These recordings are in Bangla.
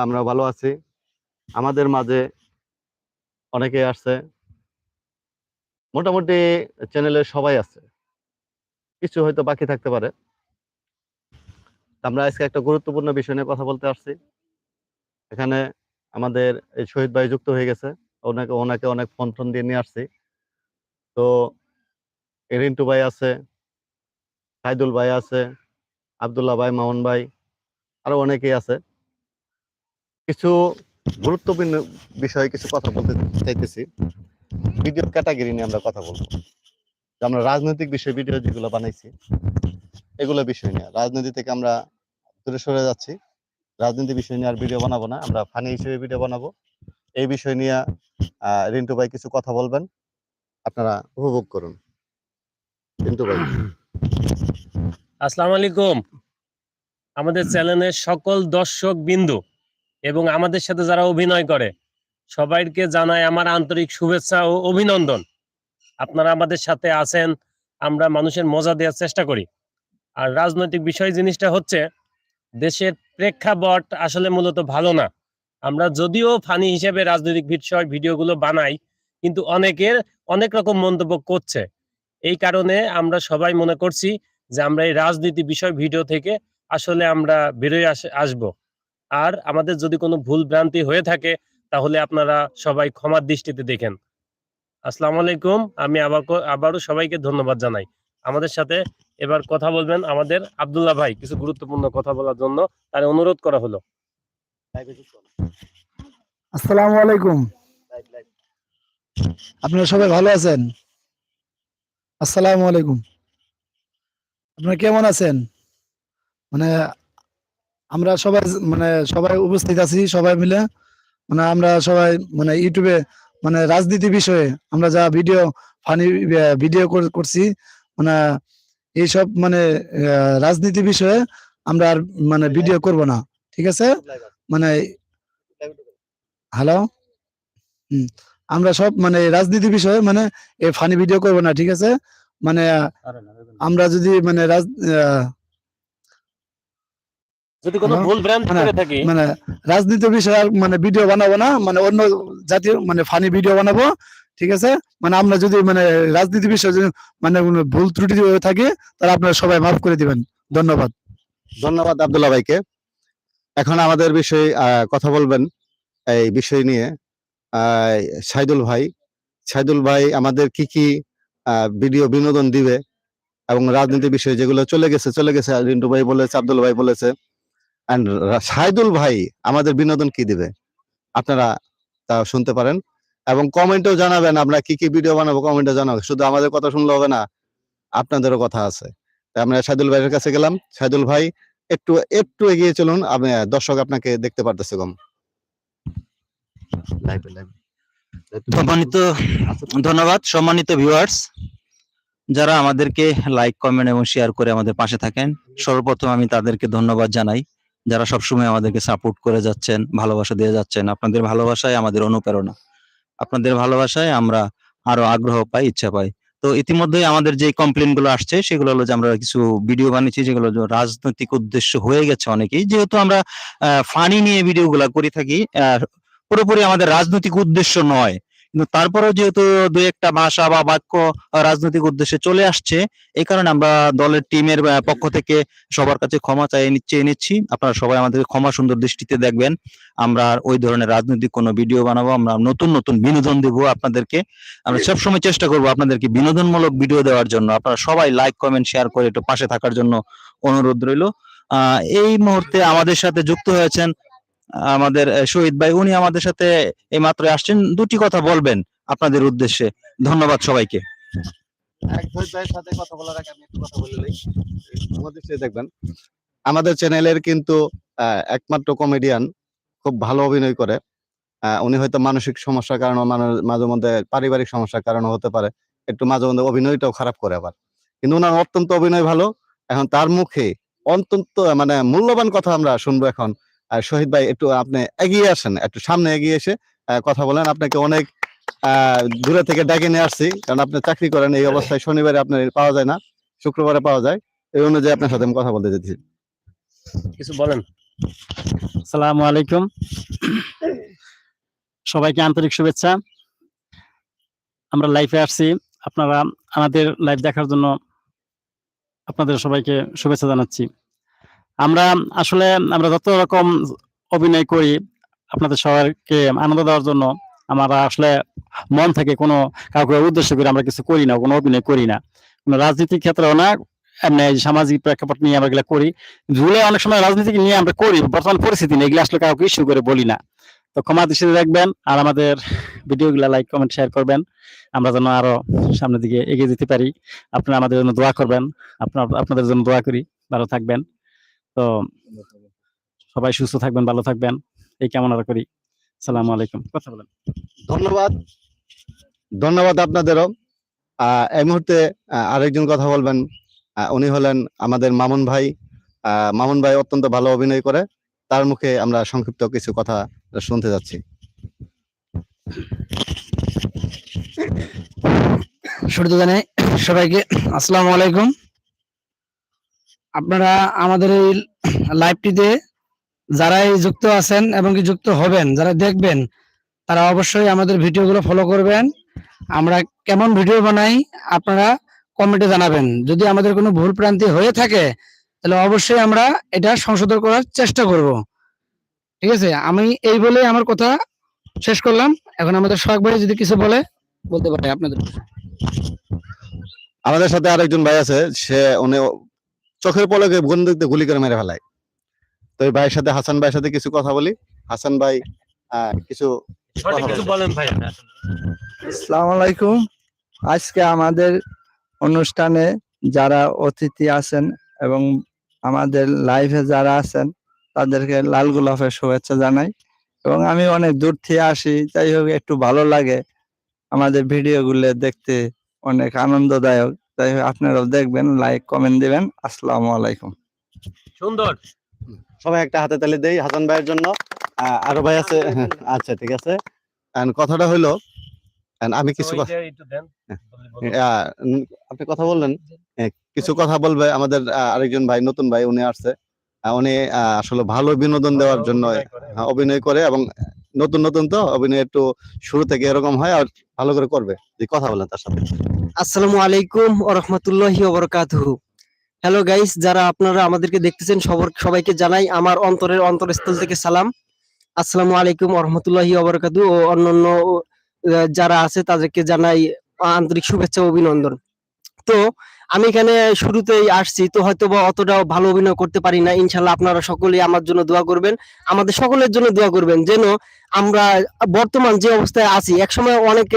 আমরা ভালো আছি। আমাদের মাঝে অনেকে আসছে। মোটামুটি চ্যানেলে সবাই আছে। কিছু হয়তো বাকি থাকতে পারে। আমরা আজকে একটা গুরুত্বপূর্ণ বিষয় নিয়ে কথা বলতে আসছি। এখানে আমাদের এই শহীদ ভাই যুক্ত হয়ে গেছে। ওনাকে ওনাকে অনেক ফোন ফোন দিয়ে নিয়ে আসছি। তো রিন্টু ভাই আছে, সাইদুল ভাই আছে, আবদুল্লাহ ভাই, মামুন ভাই, আরও অনেকেই আছে। কিছু গুরুত্বপূর্ণ বিষয়ে কিছু কথা বলতে চাইতেছি। ভিডিও ক্যাটাগরি নিয়ে আমরা কথা বলব। আমরা রাজনৈতিক বিষয় ভিডিও যেগুলো বানাইছি, এগুলো বিষয় নিয়ে। রাজনীতি থেকে আমরা দূরে সরে যাচ্ছি। রাজনীতি বিষয় নিয়ে আর ভিডিও বানাবো না। আমরা ফানি হিসেবে ভিডিও বানাবো। এই বিষয় নিয়ে রিন্টু ভাই কিছু কথা বলবেন। আপনারা উপভোগ করুন। রিন্টু ভাই। আসসালামু আলাইকুম। আমাদের চ্যানেলের সকল দর্শক বিন্দু এবং আমাদের সাথে যারা অভিনয় করে, সবাইকে জানাই আমার আন্তরিক শুভেচ্ছা ও অভিনন্দন। আপনারা আমাদের সাথে আছেন, আমরা মানুষের মজা দেওয়ার চেষ্টা করি। আর রাজনৈতিক বিষয় জিনিসটা হচ্ছে, দেশের প্রেক্ষাপট আসলে মূলত ভালো না। আমরা যদিও ফানি হিসেবে রাজনৈতিক বিষয়, ভিডিওগুলো বানাই, কিন্তু অনেকের অনেক রকম মন্তব্য করছে। এই কারণে আমরা সবাই মনে করছি যে আমরা এই রাজনীতি বিষয়, ভিডিও থেকে আসলে আমরা বেরোয় আস, আসব। আর আমাদের যদি কোনো ভুল ভ্রান্তি হয়ে থাকে, তাহলে আপনারা সবাই ক্ষমার দৃষ্টিতে দেখেন। আসসালামু আলাইকুম। আমি আবার আবারও সবাইকে ধন্যবাদ জানাই। আমাদের সাথে এবার কথা বলবেন আমাদের আব্দুল্লাহ ভাই। কিছু গুরুত্বপূর্ণ কথা বলার জন্য তার অনুরোধ করা হলো। আসসালামু আলাইকুম। আপনারা সবাই ভালো আছেন? আসসালামু আলাইকুম। আপনারা কেমন আছেন? মানে আমরা সবাই মানে সবাই উপস্থিত আছি সবাই মিলে। মানে আমরা সবাই মানে ইউটিউবে মানে রাজনীতি বিষয়ে আমরা যা ভিডিও ফানি ভিডিও করছি মানে এইসব মানে রাজনীতি বিষয়ে আমরা আর মানে ভিডিও করব না ঠিক আছে? মানে হ্যালো হুম। আমরা সব মানে রাজনীতি বিষয়ে মানে এই ফানি ভিডিও করব না ঠিক আছে? মানে আমরা যদি মানে রাজ যদি কোনো ভুল ভ্রান্তি মানে- করে থাকি মানে রাজনীতি বিষয়ে মানে ভিডিও বানাবো না মানে অন্য জাতীয় মানে ফানি ভিডিও বানাবো ঠিক আছে? মানে আমরা যদি মানে রাজনীতি বিষয়ে মানে ভুল ত্রুটি হয়ে থাকে তাহলে আপনারা সবাই মাফ করে দিবেন। ধন্যবাদ। ধন্যবাদ আব্দুল্লাহ ভাইকে। এখন আমাদের বিষয়ে আহ, কথা বলবেন এই বিষয় নিয়ে। আহ, সাইদুল ভাই। সাইদুল ভাই আমাদের কি কি আহ, ভিডিও বিনোদন দিবে এবং রাজনীতি বিষয়ে যেগুলো চলে গেছে চলে গেছে। রিন্টু ভাই বলেছে আব্দুল ভাই বলেছে। সাইদুল ভাই, আমাদের বিনোদন কি দিবে? আপনারা তা শুনতে পারেন। এবং কমেন্টেও জানাবেন, আমরা কি কি ভিডিও বানাবো কমেন্টে জানাব শুধু আমাদের কথা শুনলে হবে না, আপনাদেরও কথা আছে। আমরা সাইদুল ভাইয়ের কাছে গেলাম। সাইদুল ভাই, একটু একটু এগিয়ে চলুন, আমি, দর্শক আপনাকে দেখতে পারতেছে কম। সম্মানিত, ধন্যবাদ। সম্মানিত ভিউয়ার্স যারা আমাদেরকে লাইক কমেন্ট এবং শেয়ার করে আমাদের পাশে থাকেন, সর্বপ্রথম আমি তাদেরকে ধন্যবাদ জানাই। যারা সবসময় আমাদেরকে সাপোর্ট করে যাচ্ছেন, ভালোবাসা দিয়ে যাচ্ছেন, আপনাদের ভালোবাসায় আমাদের অনুপ্রেরণা। আপনাদের ভালোবাসায় আমরা আরও আগ্রহ পাই, ইচ্ছা পাই। তো ইতিমধ্যেই আমাদের যে কমপ্লেনগুলো আসছে, সেগুলো হলো যে আমরা কিছু ভিডিও বানিয়েছি, যেগুলো রাজনৈতিক উদ্দেশ্য হয়ে গেছে অনেকেই। যেহেতু আমরা ফানি নিয়ে ভিডিও গুলা করে থাকি পুরোপুরি আমাদের রাজনৈতিক উদ্দেশ্য নয়। তারপরেও যেহেতু দু একটা ভাষা বা বাক্য রাজনৈতিক উদ্দেশ্যে চলে আসছে এই কারণে আমরা দলের টিমের পক্ষ থেকে সবার কাছে ক্ষমা চাই নিচ্ছে নিচ্ছি। আপনারা সবাই আমাদেরকে ক্ষমা সুন্দর দৃষ্টিতে দেখবেন। আমরা ওই ধরনের রাজনৈতিক কোনো ভিডিও বানাবো আমরা নতুন নতুন বিনোদন দেব আপনাদেরকে। আমরা সবসময় চেষ্টা করব আপনাদেরকে বিনোদনমূলক ভিডিও দেওয়ার জন্য। আপনারা সবাই লাইক কমেন্ট শেয়ার করে একটু পাশে থাকার জন্য অনুরোধ রইল। আহ এই মুহূর্তে আমাদের সাথে যুক্ত হয়েছেন আমাদের শহীদ ভাই, উনি আমাদের সাথে এই মাত্র আসছেন। দুটি কথা বলবেন আপনাদের উদ্দেশ্যে। ধন্যবাদ সবাইকে। আমাদের চ্যানেলের কিন্তু একমাত্র কমেডিয়ান খুব ভালো অভিনয় করে। উনি হয়তো মানসিক সমস্যার কারণে মাঝে মধ্যে পারিবারিক সমস্যার কারণে হতে পারে, একটু মাঝে মধ্যে অভিনয়টাও খারাপ করে আবার। কিন্তু ওনার অত্যন্ত অভিনয় ভালো। এখন তার মুখে অত্যন্ত মানে মূল্যবান কথা আমরা শুনব এখন। শহীদ ভাই একটু আপনি এগিয়ে আসেন একটু সামনে এগিয়ে এসে কথা বলেন। আপনাকে অনেক আহ দূরে থেকে ডাকে নিয়ে আসছি কারণ আপনি চাকরি করেন এই অবস্থায় শনিবারে আপনার পাওয়া যায় না শুক্রবারে পাওয়া যায়। এই অনুযায়ী আপনার সাথে আমি কথা বলতে যেতেছি কিছু বলেন। আসসালামু আলাইকুম। সবাইকে আন্তরিক শুভেচ্ছা। আমরা লাইফে আসছি। আপনারা আমাদের লাইভ দেখার জন্য আপনাদের সবাইকে শুভেচ্ছা জানাচ্ছি। আমরা আসলে, আমরা যত রকম অভিনয় করি আপনাদের সবাইকে আনন্দ দেওয়ার জন্য, আমরা আসলে মন থেকে কোনো কাউকে উদ্দেশ্য করে আমরা কিছু করি না, কোনো অভিনয় করি না। কোনো রাজনীতির ক্ষেত্রেও না, এমনি সামাজিক প্রেক্ষাপট নিয়ে আমরা এগুলো করি। ভুলে অনেক সময় রাজনীতি নিয়ে আমরা করি, বর্তমান পরিস্থিতি নিয়ে এগুলো আসলে কাউকে ইস্যু করে বলি না। তো ক্ষমা দৃষ্টিতে দেখবেন আর আমাদের ভিডিওগুলো লাইক কমেন্ট শেয়ার করবেন। আমরা যেন আরও সামনের দিকে এগিয়ে যেতে পারি। আপনারা আমাদের জন্য দোয়া করবেন। আপনার, আপনাদের জন্য দোয়া করি। ভালো থাকবেন। তো সবাই সুস্থ থাকবেন ভালো থাকবেন। এই কামনা করি। সালাম আলাইকুম। কথা বলেন। ধন্যবাদ। ধন্যবাদ আপনাদেরও। আহ, এই মুহূর্তে আহ, আরেকজন কথা বলবেন। আহ, উনি হলেন আমাদের মামুন ভাই। আহ, মামুন ভাই অত্যন্ত ভালো অভিনয় করে। তার মুখে আমরা সংক্ষিপ্ত কিছু কথা শুনতে যাচ্ছি। শুরুতে জানাই সবাইকে আসসালামু আলাইকুম। আপনারা আমাদের এই লাইভটিতে যারাই যুক্ত আছেন এবং কি যুক্ত হবেন, যারা দেখবেন, তারা অবশ্যই আমাদের ভিডিওগুলো ফলো করবেন। আমরা কেমন ভিডিও বানাই আপনারা কমেন্টে জানাবেন। যদি আমাদের কোনো ভুল প্রান্তি হয়ে থাকে, তাহলে অবশ্যই আমরা এটা সংশোধন করার চেষ্টা করব। ঠিক আছে? আমি এই বলে আমার কথা শেষ করলাম। এখন আমাদের সোহাগ ভাই যদি কিছু বলে, বলতে পারে আপনাদের। আমাদের সাথে আরেকজন ভাই আছে, সে উনি চোখের পলকে বন্দুকতে গুলি করে মেরে ফেলায়। তো এই ভাইয়ের সাথে হাসান ভাইয়ের সাথে কিছু কথা বলি। হাসান ভাই কিছু কিছু বলেন ভাই আসসালামু আলাইকুম। আজকে আমাদের অনুষ্ঠানে যারা অতিথি আছেন এবং আমাদের লাইভে যারা আছেন তাদেরকে লাল গোলাপের শুভেচ্ছা জানাই। এবং আমি অনেক দূর থেকে আসি যাই হোক একটু ভালো লাগে। আমাদের ভিডিওগুলো দেখতে অনেক আনন্দদায়ক। হোক আপনারাও দেখবেন লাইক কমেন্ট দিবেন। আসসালামু আলাইকুম। সুন্দর। সবাই একটা হাতে তালি দেই হাসান ভাইয়ের জন্য। আরও ভাই আছে? আচ্ছা ঠিক আছে। কথাটা হলো and আমি কিছু কথা একটু দেন আহ, আপনি কথা বললেন। কিছু কথা বলবে আমাদের আরেকজন ভাই নতুন ভাই উনি আসছে। উনি আসলে ভালো বিনোদন দেওয়ার জন্য হ্যাঁ, অভিনয় করে এবং নতুন নতুন তো অভিনয় একটু শুরু থেকে এরকম হয় আর ভালো করে করবে। যে কথা বলেন তার সাথে। আসসালামু আলাইকুম ও ওবরকাতহু হ্যালো গাইস যারা আপনারা আমাদেরকে দেখতেছেন সবাইকে জানাই আমার অন্তরের অন্তরস্থল থেকে সালাম। আসসালামু আলাইকুম ও রহমতুল্লাহি ওবরকাতু ও অন্যান্য যারা আছে তাদেরকে জানাই আন্তরিক শুভেচ্ছা অভিনন্দন। তো আমি এখানে শুরুতেই আসছি তো হয়তো বা অতটাও ভালো অভিনয় করতে পারি না। ইনশাল্লাহ আপনারা সকলেই আমার জন্য দোয়া করবেন। আমাদের সকলের জন্য দোয়া করবেন যেন আমরা বর্তমান যে অবস্থায় আছি একসময় অনেক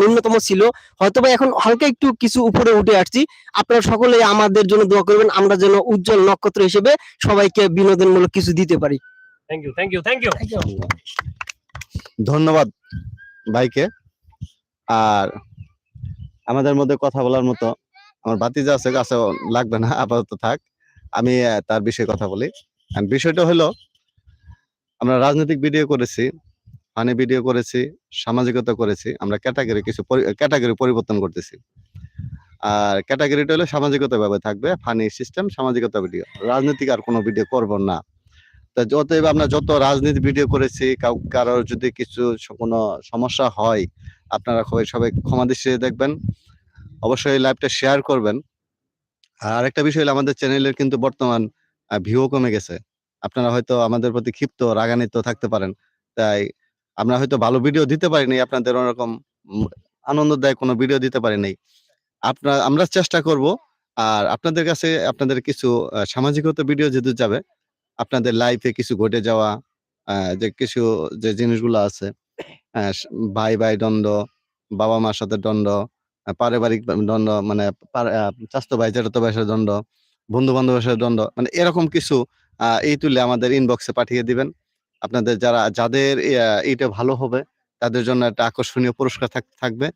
নিম্নতম ছিল হয়তো বা এখন হালকা একটু কিছু উপরে উঠে আসছি। আপনারা সকলেই আমাদের জন্য দোয়া করবেন আমরা যেন উজ্জ্বল নক্ষত্র হিসেবে সবাইকে বিনোদনমূলক কিছু দিতে পারি। Thank you thank you thank you ধন্যবাদ ভাইকে। আর আমাদের মধ্যে কথা বলার মতো আমার বাতিজা আছে কাছে লাগবে না, আপাতত থাক। আমি তার বিষয়ে কথা বলি। বিষয়টা হলো, আমরা রাজনৈতিক ভিডিও করেছি ফানি ভিডিও করেছি, সামাজিকতা করেছি, আমরা ক্যাটাগরি কিছু ক্যাটাগরি পরিবর্তন করতেছি। আর ক্যাটাগরিটা হলো সামাজিকতা ভাবে থাকবে ফানি সিস্টেম সামাজিকতা ভিডিও রাজনৈতিক আর কোনো ভিডিও করব না। তা অতএব আমরা যত রাজনীতি ভিডিও করেছি, কাউ, কারোর যদি কিছু কোনো সমস্যা হয়, আপনারা সবাই সবাই ক্ষমা দৃষ্টিতে দেখবেন। অবশ্যই লাইভটা শেয়ার করবেন। আর একটা বিষয় হলো, আমাদের চ্যানেলের কিন্তু বর্তমান ভিউ কমে গেছে। আপনারা হয়তো আমাদের প্রতি ক্ষিপ্ত, রাগান্বিত থাকতে পারেন। তাই আমরা হয়তো ভালো ভিডিও দিতে পারিনি, আপনাদের ওরকম আনন্দদায়ক কোনো ভিডিও দিতে পারিনি। আপনার আমরা চেষ্টা করব, আর আপনাদের কাছে আপনাদের কিছু সামাজিকতা ভিডিও যেহেতু যাবে, আপনাদের লাইফে কিছু ঘটে যাওয়া যে কিছু, যে জিনিসগুলো আছে ভাই ভাই দ্বন্দ্ব বাবা মার সাথে দ্বন্দ্ব পারিবারিক দ্বন্দ্ব মানে চাচাতো ভাই চাচাতো ভাইয়ের দ্বন্দ্ব বন্ধু বান্ধবের দ্বন্দ্ব মানে এরকম কিছু এই তুলে আমাদের ইনবক্সে পাঠিয়ে দিবেন। আপনাদের যারা, যাদের এইটা ভালো হবে, তাদের জন্য একটা আকর্ষণীয় পুরস্কার থাক- থাকবে।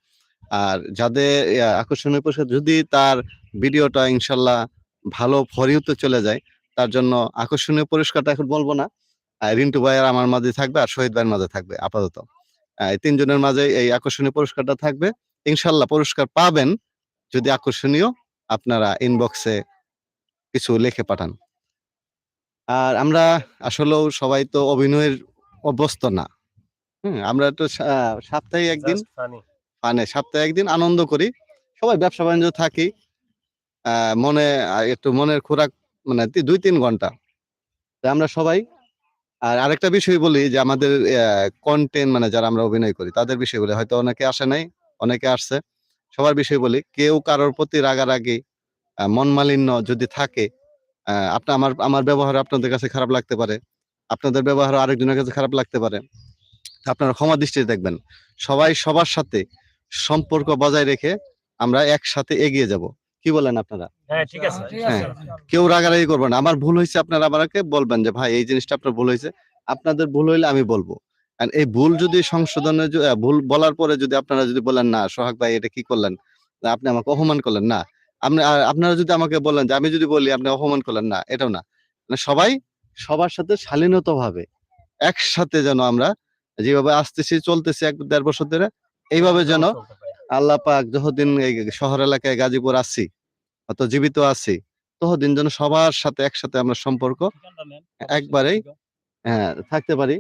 আর যাদের আকর্ষণীয় পুরস্কার, যদি তার ভিডিওটা ইনশাল্লাহ ভালো ফরিউতে চলে যায়, তার জন্য আকর্ষণীয় পুরস্কারটা এখন বলব না। রিন্টু ভাইয়ের আমার মাঝে থাকবে আর শহীদ ভাইয়ের মাঝে থাকবে, আপাতত। এই তিনজনের মাঝে এই আকর্ষণীয় পুরস্কারটা থাকবে। ইনশাল্লাহ পুরস্কার পাবেন যদি আকর্ষণীয় আপনারা ইনবক্সে কিছু লিখে পাঠান। আর আমরা আসলেও সবাই তো অভিনয়ের অভ্যস্ত না। হুম আমরা তো সপ্তাহে একদিন মানে সপ্তাহে একদিন আনন্দ করি। সবাই ব্যবসা বাণিজ্য থাকি। আহ, মনে একটু মনের খোরাক মানে দুই তিন ঘণ্টা। আমরা সবাই আর আরেকটা বিষয় বলি যে আমাদের কন্টেন্ট মানে যারা আমরা অভিনয় করি তাদের বিষয় বলি। হয়তো অনেকে আসে নাই অনেকে আসছে সবার বিষয় বলি কেউ কারোর প্রতি রাগারাগি মন মালিন্য যদি থাকে আহ, আপনার আমার আমার ব্যবহার আপনাদের কাছে খারাপ লাগতে পারে আপনাদের ব্যবহার আরেকজনের কাছে খারাপ লাগতে পারে আপনারা ক্ষমা দৃষ্টিতে দেখবেন। সবাই সবার সাথে সম্পর্ক বজায় রেখে আমরা একসাথে এগিয়ে যাব। কি বলেন আপনারা? হ্যাঁ ঠিক আছে। হ্যাঁ। কেউ রাগারাগি করবেন না। আমার ভুল হয়েছে আপনারা আমাকে বলবেন যে ভাই এই জিনিসটা আপনার ভুল হয়েছে। আপনাদের ভুল হইলে আমি বলব। আর এই ভুল যদি সংশোধনের ভুল বলার পরে যদি আপনারা যদি বলেন না সোহাগ ভাই এটা কি করলেন? আপনি আমাকে অপমান করলেন না। আপনারা যদি আমাকে বলেন যে আমি যদি বলি আপনি অপমান করলেন না এটাও না। মানে সবাই সবার সাথে শালীনত ভাবে একসাথে যেন আমরা যেভাবে আসতেছি চলতেছি এক দেড় বছর ধরে এইভাবে যেন আল্লাহ পাক যতদিন এই শহর এলাকায় গাজীপুর আসছি অত জীবিত আছি ততদিন যেন সবার সাথে একসাথে আমরা সম্পর্ক একবারেই হ্যাঁ থাকতে পারি।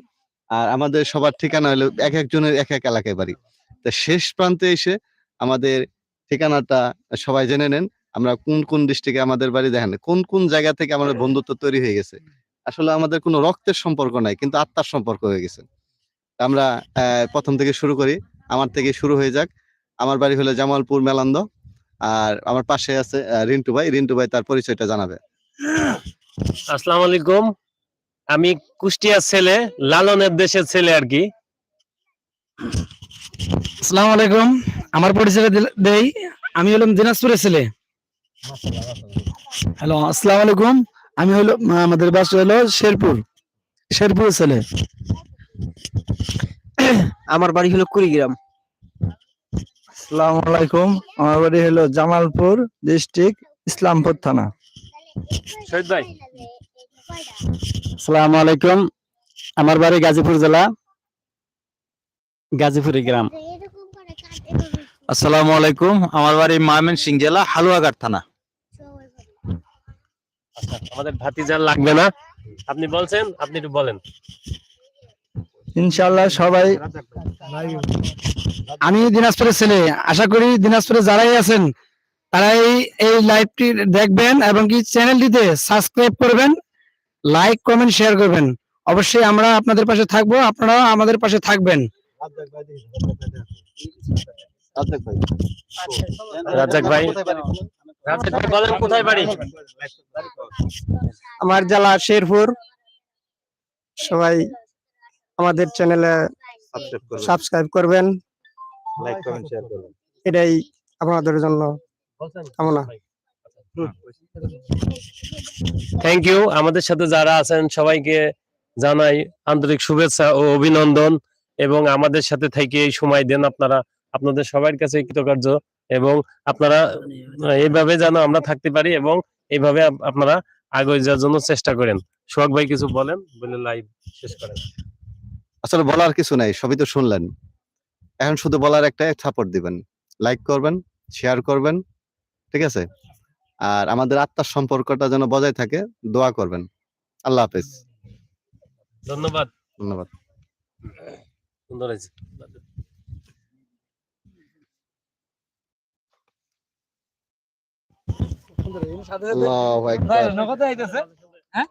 আর আমাদের সবার ঠিকানা হলো এক একজনের এক এক এলাকায় বাড়ি। তা শেষ প্রান্তে এসে আমাদের ঠিকানাটা সবাই জেনে নেন, আমরা কোন কোন ডিস্ট্রিক্টে আমাদের বাড়ি দেখেন, কোন কোন জায়গা থেকে আমাদের বন্ধুত্ব তৈরি হয়ে গেছে। আসলে আমাদের কোনো রক্তের সম্পর্ক নাই, কিন্তু আত্মার সম্পর্ক হয়ে গেছে। আমরা প্রথম থেকে শুরু করি, আমার থেকে শুরু হয়ে যাক। আমার বাড়ি হলো জামালপুর মেলান্দ, আর আমার পাশে আছে রিন্টু ভাই। রিন্টু ভাই তার পরিচয়টা জানাবে। আসসালামু আলাইকুম। আমি কুষ্টিয়ার ছেলে লালনের দেশের ছেলে আর কি। আসসালামু আলাইকুম। আমার পরিচয় দেই। আমি হলাম দিনাজপুরের ছেলে। হ্যালো আসসালামু আলাইকুম। আমি হলো আমাদের বাসা হলো শেরপুর। শেরপুরের ছেলে। আমার বাড়ি হলো কুড়িগ্রাম। আসসালামু আলাইকুম। আমার বাড়ি হলো জামালপুর ডিস্ট্রিক্ট ইসলামপুর থানা। শহীদ ভাই। আসসালামু আলাইকুম। আমার বাড়ি গাজীপুর জেলা। গাজীপুরি গ্রাম। আসসালামু আলাইকুম। আমার বাড়ি ময়মনসিংহ জেলা হালুয়াঘাট থানা। আচ্ছা, আমাদের ভাতিজার লাগবে না? আপনি বলছেন আপনি একটু বলেন। ইনশাল্লাহ সবাই আমি দিনাজপুরের ছেলে। আশা করি দিনাজপুরে যারাই আছেন তারাই এই লাইভটি দেখবেন এবং কি চ্যানেলটিতে সাবস্ক্রাইব করবেন। লাইক কমেন্ট শেয়ার করবেন। অবশ্যই আমরা আপনাদের পাশে থাকব আপনারাও আমাদের পাশে থাকবেন। রাজ্জাক ভাই। বলেন কোথায় বাড়ি? আমার জেলা শেরপুর। সবাই আমাদের চ্যানেলে সাবস্ক্রাইব করবেন। এটাই আপনাদের জন্য কামনা। থ্যাংক ইউ আমাদের সাথে যারা আছেন সবাইকে জানাই আন্তরিক শুভেচ্ছা ও অভিনন্দন এবং আমাদের সাথে থেকে এই সময় দেন আপনারা। আপনাদের সবার কাছে কৃতকার্য এবং আপনারা এইভাবে যেন আমরা থাকতে পারি এবং এইভাবে আপনারা আগে যাওয়ার জন্য চেষ্টা করেন। সোহাগ ভাই কিছু বলেন? বলে লাইভ শেষ করেন। আসলে বলার কিছু নাই সবই তো শুনলেন। এখন শুধু বলার একটা সাপোর্ট দিবেন। লাইক করবেন শেয়ার করবেন ঠিক আছে? আর আমাদের আত্মার সম্পর্কটা যেন বজায় থাকে দোয়া করবেন। আল্লাহ হাফেজ। ধন্যবাদ। ধন্যবাদ। সুন্দর হয়েছে। হ্যাঁ?